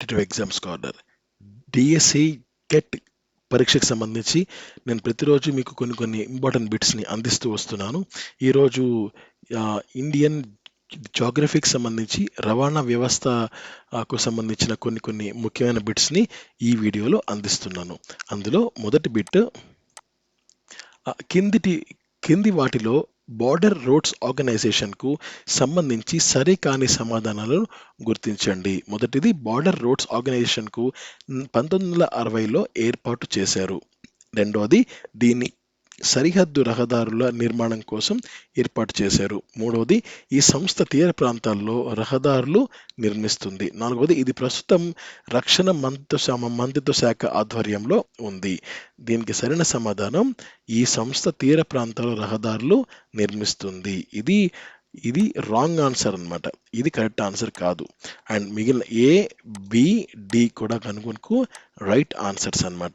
Competitive exams corner DSC గెట్ పరీక్షకు సంబంధించి నేను ప్రతిరోజు మీకు కొన్ని కొన్ని ఇంపార్టెంట్ బిట్స్ని అందిస్తూ వస్తున్నాను. ఈరోజు ఇండియన్ జోగ్రఫీకి సంబంధించి రవాణా వ్యవస్థకు సంబంధించిన కొన్ని కొన్ని ముఖ్యమైన బిట్స్ని ఈ వీడియోలో అందిస్తున్నాను. అందులో మొదటి బిట్ కిందిటి కింది వాటిలో బార్డర్ రోడ్స్ ఆర్గనైజేషన్కు సంబంధించి సరికాని సమాధానాలను గుర్తించండి. మొదటిది బార్డర్ రోడ్స్ ఆర్గనైజేషన్కు పంతొమ్మిది వందల అరవైలో ఏర్పాటు చేశారు. రెండవది దీన్ని సరిహద్దు రహదారుల నిర్మాణం కోసం ఏర్పాటు చేశారు. మూడవది ఈ సంస్థ తీర ప్రాంతాల్లో రహదారులు నిర్మిస్తుంది. నాలుగవది ఇది ప్రస్తుతం రక్షణ మంత్రిత్వ మంత్రిత్వ శాఖ ఆధ్వర్యంలో ఉంది. దీనికి సరైన సమాధానం ఈ సంస్థ తీర ప్రాంతాల రహదారులు నిర్మిస్తుంది. ఇది ఇది రాంగ్ ఆన్సర్ అనమాట ఇది కరెక్ట్ ఆన్సర్ కాదు. అండ్ మిగిలిన ఏ బి డి కూడా కనుగొనుకు రైట్ ఆన్సర్స్ అనమాట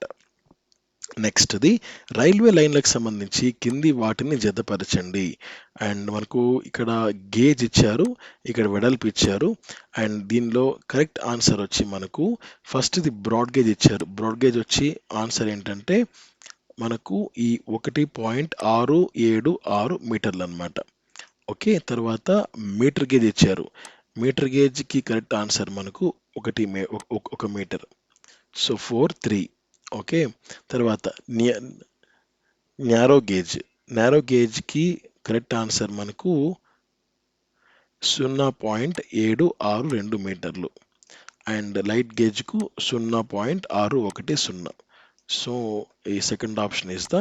నెక్స్ట్ది రైల్వే లైన్లకు సంబంధించి కింది వాటిని జతపరచండి. అండ్ మనకు ఇక్కడ గేజ్ ఇచ్చారు ఇక్కడ వెడల్పు ఇచ్చారు. అండ్ దీనిలో కరెక్ట్ ఆన్సర్ వచ్చి మనకు ఫస్ట్ది బ్రాడ్ గేజ్ ఇచ్చారు. బ్రాడ్ గేజ్ వచ్చి ఆన్సర్ ఏంటంటే మనకు ఈ ఒకటి పాయింట్ ఆరు ఏడు ఆరు మీటర్లు అనమాట ఓకే తర్వాత మీటర్ గేజ్ ఇచ్చారు. మీటర్ గేజ్కి కరెక్ట్ ఆన్సర్ మనకు ఒకటి మే ఒక- ఒక metre. So four three. Okay. తర్వాత న్యారో గేజ్. న్యారో గేజ్కి కరెక్ట్ ఆన్సర్ మనకు సున్నా పాయింట్ ఏడు ఆరు రెండు మీటర్లు. అండ్ లైట్ గేజ్కు సున్నా పాయింట్ ఆరు ఒకటి సున్నా. సో ఈ second option is the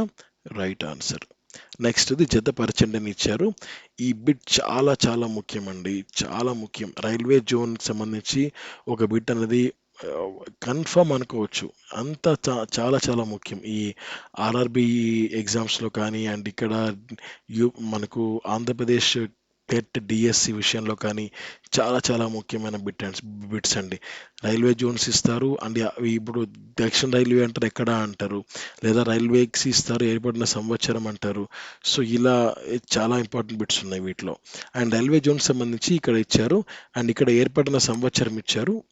right answer. నెక్స్ట్ది జతపరచండి అని ఇచ్చారు. ఈ బిట్ చాలా చాలా ముఖ్యం అండి చాలా ముఖ్యం. రైల్వే జోన్కి సంబంధించి ఒక బిట్ అనేది కన్ఫర్మ్ అనుకోవచ్చు. అంత చా- చాలా చాలా ముఖ్యం. ఈ ఆర్ఆర్బి ఎగ్జామ్స్లో కానీ అండ్ ఇక్కడ యూ మనకు ఆంధ్రప్రదేశ్ టెట్ డిఎస్సి విషయంలో కానీ చాలా చాలా ముఖ్యమైన బిట్ అండ్ బిట్స్ అండి. రైల్వే జోన్స్ ఇస్తారు అండ్ ఇప్పుడు దక్షిణ రైల్వే అంటారు ఎక్కడ అంటారు? లేదా రైల్వేకి ఇస్తారు ఏర్పడిన సంవత్సరం అంటారు? సో ఇలా చాలా ఇంపార్టెంట్ బిట్స్ ఉన్నాయి వీటిలో. అండ్ రైల్వే జోన్ సంబంధించి ఇక్కడ ఇచ్చారు అండ్ ఇక్కడ ఏర్పడిన సంవత్సరం ఇచ్చారు.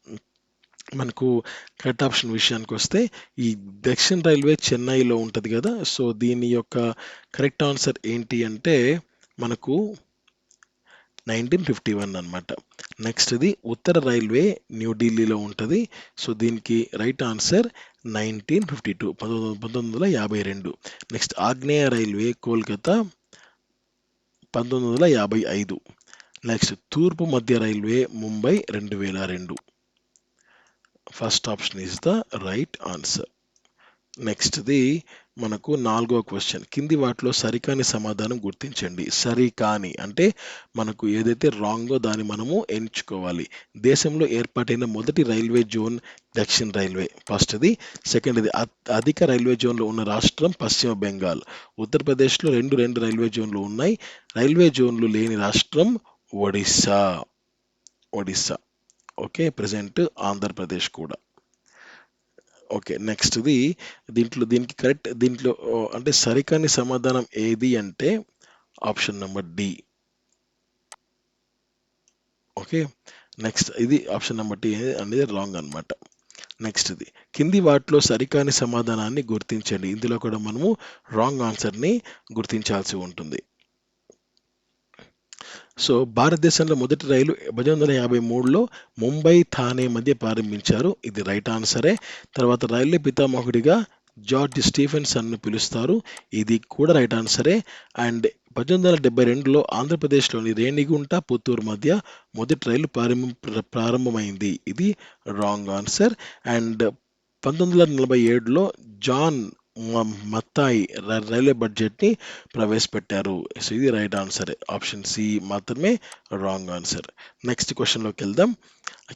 మనకు కరెక్ట్ ఆప్షన్ విషయానికి వస్తే ఈ దక్షిణ రైల్వే చెన్నైలో ఉంటుంది కదా సో దీని యొక్క కరెక్ట్ ఆన్సర్ ఏంటి అంటే మనకు నైన్టీన్ ఫిఫ్టీ వన్ అనమాట నెక్స్ట్ది ఉత్తర రైల్వే న్యూఢిల్లీలో ఉంటుంది సో దీనికి right answer nineteen fifty two పంతొమ్మిది పంతొమ్మిది వందల యాభై రెండు. నెక్స్ట్ ఆగ్నేయ రైల్వే కోల్కతా పంతొమ్మిది వందల యాభై ఐదు. నెక్స్ట్ తూర్పు మధ్య రైల్వే ముంబై రెండు వేల రెండు. First option is the right answer నెక్స్ట్ది మనకు నాలుగో క్వశ్చన్ కింది వాటిలో సరికాని సమాధానం గుర్తించండి. సరికాని అంటే మనకు ఏదైతే రాంగో దాన్ని మనము ఎంచుకోవాలి. దేశంలో ఏర్పాటైన మొదటి రైల్వే జోన్ దక్షిణ రైల్వే. ఫస్ట్ది సెకండ్ది అధిక రైల్వే జోన్లో ఉన్న రాష్ట్రం పశ్చిమ బెంగాల్. ఉత్తరప్రదేశ్లో రెండు రెండు రైల్వే జోన్లు ఉన్నాయి. రైల్వే జోన్లు లేని రాష్ట్రం ఒడిస్సా ఒడిస్సా ఓకే ప్రజెంట్ ఆంధ్రప్రదేశ్ కూడా. ఓకే నెక్స్ట్ది దీంట్లో దీనికి కరెక్ట్ దీంట్లో అంటే సరికాని సమాధానం ఏది అంటే option number D okay next ఇది ఆప్షన్ నెంబర్ డి అనేది రాంగ్ అన్నమాట. నెక్స్ట్ ఇది కింది వాటిలో సరికాని సమాధానాన్ని గుర్తించండి. ఇందులో కూడా మనము రాంగ్ ఆన్సర్ని గుర్తించాల్సి ఉంటుంది. సో భారతదేశంలో మొదటి రైలు పద్దెనిమిది వందల యాభై మూడులో ముంబై థానే మధ్య ప్రారంభించారు. ఇది రైట్ ఆన్సరే. తర్వాత రైల్వే పితామహుడిగా జార్జ్ స్టీఫెన్సన్ను పిలుస్తారు. ఇది కూడా రైట్ ఆన్సరే. అండ్ పద్దెనిమిది వందల డెబ్బై రెండులో ఆంధ్రప్రదేశ్లోని రేణిగుంట పుత్తూరు మధ్య మొదటి రైలు ప్రారంభం ప్రారంభమైంది. ఇది రాంగ్ ఆన్సర్. అండ్ పంతొమ్మిది వందల నలభై ఏడులో జాన్ మత్తాయి రైల్వే బడ్జెట్ని ప్రవేశపెట్టారు. సో ఇది రైట్ ఆన్సర్. ఆప్షన్ సి మాత్రమే రాంగ్ ఆన్సర్. నెక్స్ట్ క్వశ్చన్లోకి వెళ్దాం.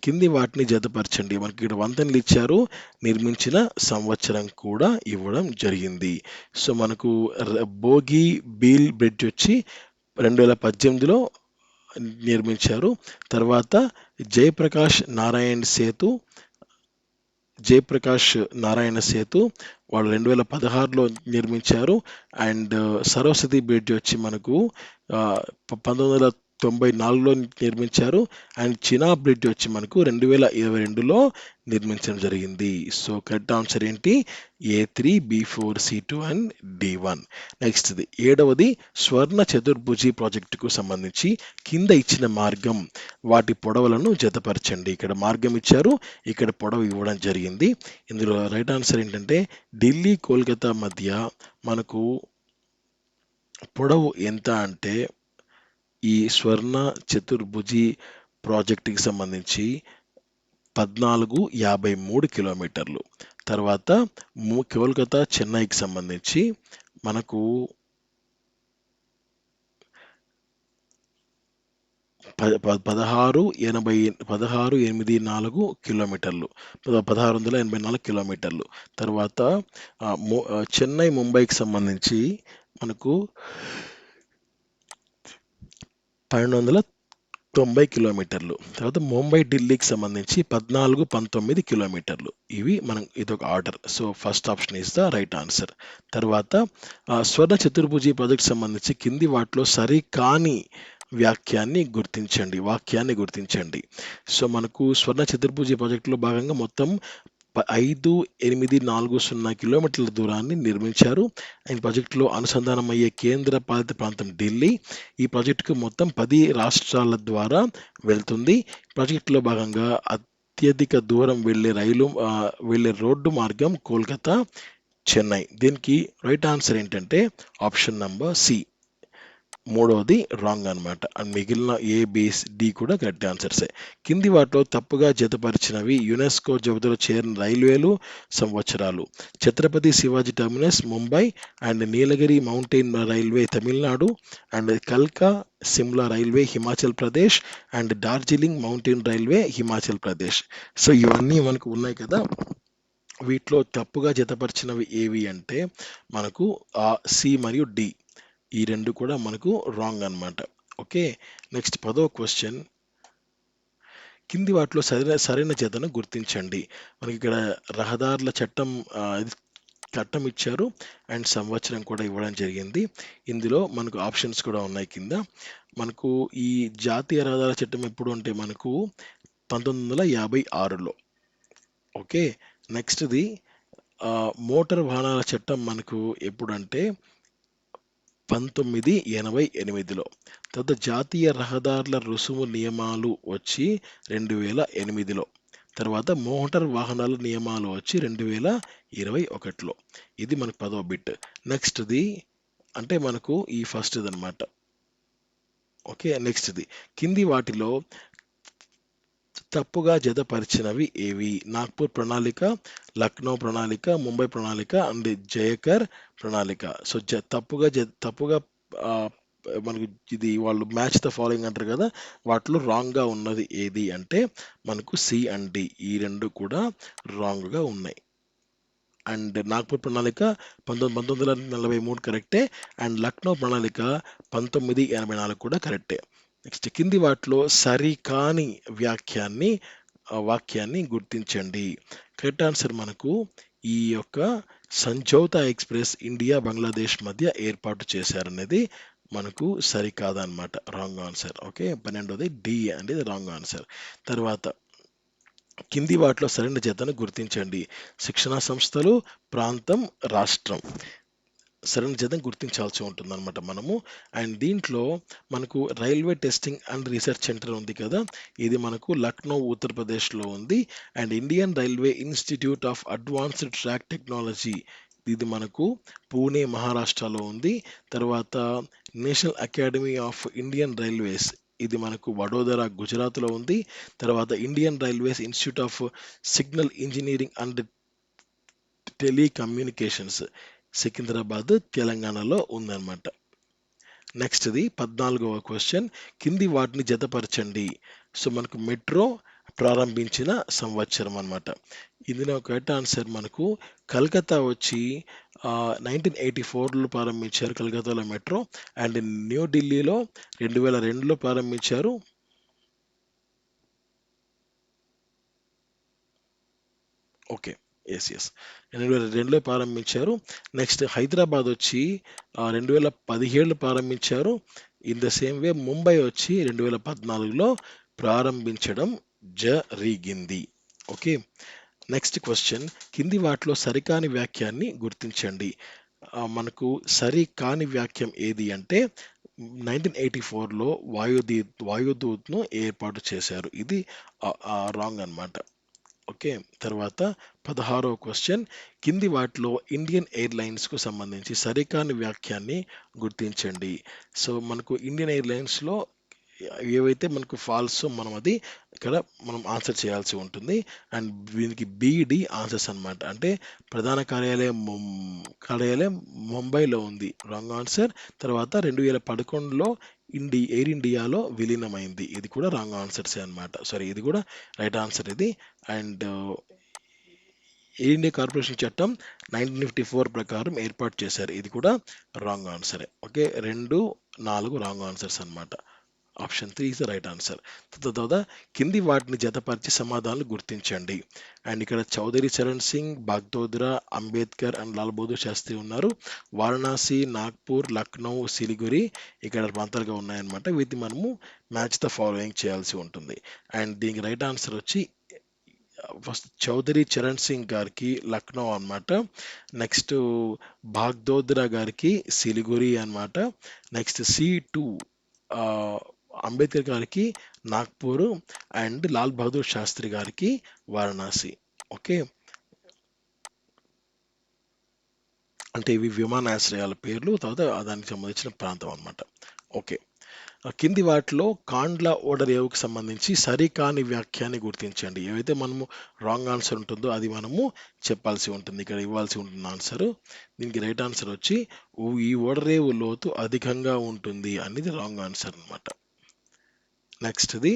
కింది వాటిని జతపరచండి. మనకి ఇక్కడ వంతెనలు ఇచ్చారు. నిర్మించిన సంవత్సరం కూడా ఇవ్వడం జరిగింది. సో మనకు బోగి భోగి బీల్ బ్రిడ్జ్ వచ్చి రెండు వేల పద్దెనిమిదిలో నిర్మించారు. తర్వాత జయప్రకాష్ నారాయణ్ సేతు జయప్రకాష్ నారాయణ సేతు వాళ్ళు రెండు వేల పదహారులో నిర్మించారు. అండ్ సరస్వతి బ్రిడ్జ్ వచ్చి మనకు పంతొమ్మిది వందల తొంభై నాలుగులో నిర్మించారు. అండ్ చినా బ్రిడ్జ్ వచ్చి మనకు రెండు వేల ఇరవై రెండులో నిర్మించడం జరిగింది. సో కరెక్ట్ ఆన్సర్ ఏంటి? A three B four C two and D one. నెక్స్ట్ది ఏడవది స్వర్ణ చతుర్భుజి ప్రాజెక్టుకు సంబంధించి కింద ఇచ్చిన మార్గం. వాటి పొడవులను జతపరచండి. ఇక్కడ మార్గం ఇచ్చారు. ఇక్కడ పొడవు ఇవ్వడం జరిగింది. ఇందులో రైట్ ఆన్సర్ ఏంటంటే ఢిల్లీ కోల్కతా మధ్య మనకు పొడవు ఎంత అంటే ఈ స్వర్ణ చతుర్భుజి ప్రాజెక్టుకి సంబంధించి పద్నాలుగు యాభై మూడు కిలోమీటర్లు. తర్వాత కోల్కతా చెన్నైకి సంబంధించి మనకు ప- ప- పదహారు ఎనభై పదహారు ఎనిమిది నాలుగు కిలోమీటర్లు. పద- పదహారు వందల ఎనభై నాలుగు కిలోమీటర్లు. తర్వాత ము- చెన్నై ముంబైకి సంబంధించి మనకు పన్నెండు వందల తొంభై కిలోమీటర్లు. తర్వాత ముంబై ఢిల్లీకి సంబంధించి పద్నాలుగు పంతొమ్మిది కిలోమీటర్లు. ఇవి మనం ఇదొక order. So first option is the right answer తర్వాత స్వర్ణ చతుర్భుజి ప్రాజెక్ట్ సంబంధించి కింది వాటిలో సరి కాని వ్యాఖ్యాన్ని గుర్తించండి. వాక్యాన్ని గుర్తించండి. సో మనకు స్వర్ణ చతుర్భుజి ప్రాజెక్టులో భాగంగా మొత్తం ఐదు ఎనిమిది నాలుగు సున్నా కిలోమీటర్ల దూరాన్ని నిర్మించారు. ఈ ప్రాజెక్టులో అనుసంధానమయ్యే కేంద్ర పాలిత ప్రాంతం ఢిల్లీ. ఈ ప్రాజెక్టుకు మొత్తం పది రాష్ట్రాల ద్వారా వెళ్తుంది. ప్రాజెక్టులో భాగంగా అత్యధిక దూరం వెళ్ళే రైలు వెళ్ళే రోడ్డు మార్గం కోల్కతా చెన్నై. దీనికి రైట్ ఆన్సర్ ఏంటంటే ఆప్షన్ నంబర్ సి. మూడవది రాంగ్ అన్నమాట. అండ్ మిగిలిన ఏ బీస్ డి కూడా కరెక్ట్ ఆన్సర్సే కింది వాటిలో తప్పుగా జతపరిచినవి యునెస్కో జాబితాలో చేరిన రైల్వేలు సంవత్సరాలు. Chhatrapati Shivaji terminus Mumbai and Nilgiri mountain railway Tamil Nadu and కల్కా Shimla railway Himachal Pradesh and Darjeeling mountain railway Himachal Pradesh. So ఇవన్నీ మనకు ఉన్నాయి కదా. వీటిలో తప్పుగా జతపరిచినవి ఏవి అంటే మనకు ఆ సి మరియు డి ఈ రెండు కూడా మనకు రాంగ్ అన్నమాట. ఓకే? నెక్స్ట్ పదో క్వశ్చన్ కింది వాటిలో సరైన సరైన జతను గుర్తించండి. మనకి ఇక్కడ రహదారుల చట్టం చట్టం ఇచ్చారు అండ్ సంవత్సరం కూడా ఇవ్వడం జరిగింది. ఇందులో మనకు ఆప్షన్స్ కూడా ఉన్నాయి కింద. మనకు ఈ జాతీయ రహదారుల చట్టం ఎప్పుడు అంటే మనకు పంతొమ్మిది వందల యాభై ఆరులో. ఓకే? నెక్స్ట్ది మోటార్ వాహనాల చట్టం మనకు ఎప్పుడంటే పంతొమ్మిది ఎనభై ఎనిమిదిలో తర్వాత జాతీయ రహదారుల రుసుము నియమాలు వచ్చి రెండు వేల ఎనిమిదిలో. తర్వాత మోటార్ వాహనాల నియమాలు వచ్చి రెండు వేల ఇరవై ఒకటిలో. ఇది మనకు పదవ బిట్. నెక్స్ట్ది అంటే మనకు ఈ ఫస్ట్ది అనమాట ఓకే నెక్స్ట్ది. కింది వాటిలో తప్పుగా జతపరిచినవి ఏవి? నాగ్పూర్ ప్రణాళిక లక్నో ప్రణాళిక ముంబై ప్రణాళిక అండ్ జయకర్ ప్రణాళిక. సో జ తప్పుగా జ తప్పుగా మనకు ఇది వాళ్ళు మ్యాచ్ ద ఫాలోయింగ్ అంటారు కదా వాటిలో రాంగ్గా ఉన్నది ఏది అంటే మనకు సి అండ్ డి. ఈ రెండు కూడా రాంగ్గా ఉన్నాయి. అండ్ నాగ్పూర్ ప్రణాళిక పంతొమ్మిది పంతొమ్మిది వందల నలభై మూడు కరెక్టే అండ్ లక్నో ప్రణాళిక పంతొమ్మిది ఎనభై నాలుగు కూడా కరెక్టే. నెక్స్ట్ కింది వాటిలో సరికాని వ్యాఖ్యాన్ని వాక్యాన్ని గుర్తించండి. కరెక్ట్ ఆన్సర్ మనకు ఈ యొక్క సంజౌతా ఎక్స్ప్రెస్ ఇండియా బంగ్లాదేశ్ మధ్య ఏర్పాటు చేశారనేది మనకు సరికాదన్నమాట రాంగ్ ఆన్సర్ ఓకే? పన్నెండోది డి అనేది రాంగ్ ఆన్సర్. తర్వాత కింది వాటిలో సరైన జతను గుర్తించండి. శిక్షణా సంస్థలు ప్రాంతం రాష్ట్రం. సరైన గుర్తించాల్సి ఉంటుందన్నమాట మనము. అండ్ దీంట్లో మనకు railway testing and research centre ఉంది కదా. ఇది మనకు లక్నో ఉత్తరప్రదేశ్లో ఉంది. And Indian railway institute of advanced track technology ఇది మనకు పూణే మహారాష్ట్రలో ఉంది. తర్వాత national academy of Indian railways ఇది మనకు వడోదర గుజరాత్లో ఉంది. తర్వాత Indian railways institute of signal engineering and telecommunications Secunderabad తెలంగాణలో ఉందన్నమాట. నెక్స్ట్ది పద్నాలుగవ క్వశ్చన్ కింది వాటిని జతపరచండి. సో మనకు మెట్రో ప్రారంభించిన సంవత్సరం అనమాట ఇందులో కరెక్ట్ ఆన్సర్ మనకు కలకత్తా వచ్చి నైన్టీన్ ఎయిటీ ఫోర్లో ప్రారంభించారు కలకత్తాలో మెట్రో అండ్ న్యూఢిల్లీలో రెండు వేల రెండులో ప్రారంభించారు. ఓకే. ఎస్ ఎస్ రెండు వేల రెండులో ప్రారంభించారు. నెక్స్ట్ హైదరాబాద్ వచ్చి రెండు వేల పదిహేడులో ప్రారంభించారు. In the same way Mumbai వచ్చి రెండు వేల పద్నాలుగులో ప్రారంభించడం జరిగింది. ఓకే నెక్స్ట్ క్వశ్చన్ కింది వాటిలో సరికాని వాక్యాన్ని గుర్తించండి. మనకు సరి కాని వాక్యం ఏది అంటే నైన్టీన్ ఎయిటీ ఫోర్లో వాయుదీ వాయుదూత్ను ఏర్పాటు చేశారు. ఇది రాంగ్ అన్నమాట. ఓకే. తర్వాత పదహారో క్వశ్చన్. కింది వాటిలో ఇండియన్ ఎయిర్లైన్స్కు సంబంధించి సరికాని వ్యాఖ్యాన్ని గుర్తించండి. సో మనకు ఇండియన్ ఎయిర్లైన్స్లో ఏవైతే మనకు ఫాల్స్ మనం అది ఇక్కడ మనం ఆన్సర్ చేయాల్సి ఉంటుంది. అండ్ దీనికి బీడి ఆన్సర్స్ అన్నమాట. అంటే ప్రధాన కార్యాలయం కార్యాలయం ముంబైలో ఉంది. Wrong answer. తర్వాత రెండు వేల పదకొండులో ఇండి ఎయిర్ ఇండియాలో విలీనమైంది. ఇది కూడా రాంగ్ ఆన్సర్సే అనమాట సారీ ఇది కూడా రైట్ ఆన్సర్ ఇది. అండ్ ఎయిర్ ఇండియా కార్పొరేషన్ చట్టం నైన్టీన్ ఫిఫ్టీ ఫోర్ ప్రకారం ఏర్పాటు చేశారు. ఇది కూడా రాంగ్ ఆన్సరే. ఓకే రెండు నాలుగు రాంగ్ ఆన్సర్స్ అనమాట option three is the right answer. తర్వాత కింది వాటిని జతపరిచి సమాధానాలు గుర్తించండి. అండ్ ఇక్కడ చౌదరి చరణ్ సింగ్ బాగ్దోద్రా అంబేద్కర్ అండ్ లాల్ బహదూర్ శాస్త్రి ఉన్నారు. వారణాసి నాగ్పూర్ లక్నో సిలిగురి ఇక్కడ ప్రాంతాలుగా ఉన్నాయన్నమాట. వీటిని మనము మ్యాచ్ ద ఫాలోయింగ్ చేయాల్సి ఉంటుంది. అండ్ దీనికి రైట్ ఆన్సర్ వచ్చి ఫస్ట్ చౌదరి చరణ్ సింగ్ గారికి లక్నో అన్నమాట. నెక్స్ట్ భాగ్దోద్రా గారికి సిలిగురి అన్నమాట. నెక్స్ట్ సి టూ అంబేద్కర్ గారికి నాగ్పూర్ అండ్ లాల్ బహదూర్ శాస్త్రి గారికి వారణాసి. ఓకే? అంటే ఇవి విమానాశ్రయాల పేర్లు తర్వాత దానికి సంబంధించిన ప్రాంతం అనమాట ఓకే. కింది వాటిలో కాండ్ల ఏవుకి సంబంధించి సరికాని వ్యాఖ్యాన్ని గుర్తించండి. ఏవైతే మనము రాంగ్ ఆన్సర్ ఉంటుందో అది మనము చెప్పాల్సి ఉంటుంది ఇక్కడ ఇవ్వాల్సి ఉంటుంది ఆన్సర్. దీనికి రైట్ ఆన్సర్ వచ్చి ఈ ఓడరేవు లోతు అధికంగా ఉంటుంది అనేది రాంగ్ ఆన్సర్ అనమాట next నెక్స్ట్ది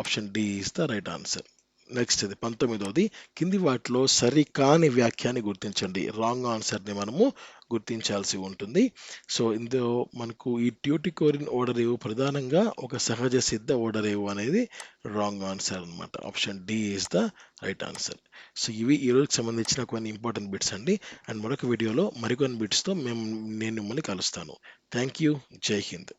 option D is the right answer next ఇది పంతొమ్మిదవది కింది వాటిలో సరికాని వ్యాఖ్యాన్ని గుర్తించండి. రాంగ్ ఆన్సర్ని మనము గుర్తించాల్సి ఉంటుంది. సో ఇందులో మనకు ఈ ట్యూటికోరిన్ ఓడరేవు ప్రధానంగా ఒక సహజ సిద్ధ ఓడరేవు అనేది రాంగ్ ఆన్సర్ అన్నమాట. Option D is the right answer so ఇవి ఈరోజుకి సంబంధించిన కొన్ని ఇంపార్టెంట్ బిట్స్ అండి. అండ్ మరొక వీడియోలో మరికొన్ని బిట్స్తో మేము నేను మిమ్మల్ని కలుస్తాను. థ్యాంక్ యూ జై హింద్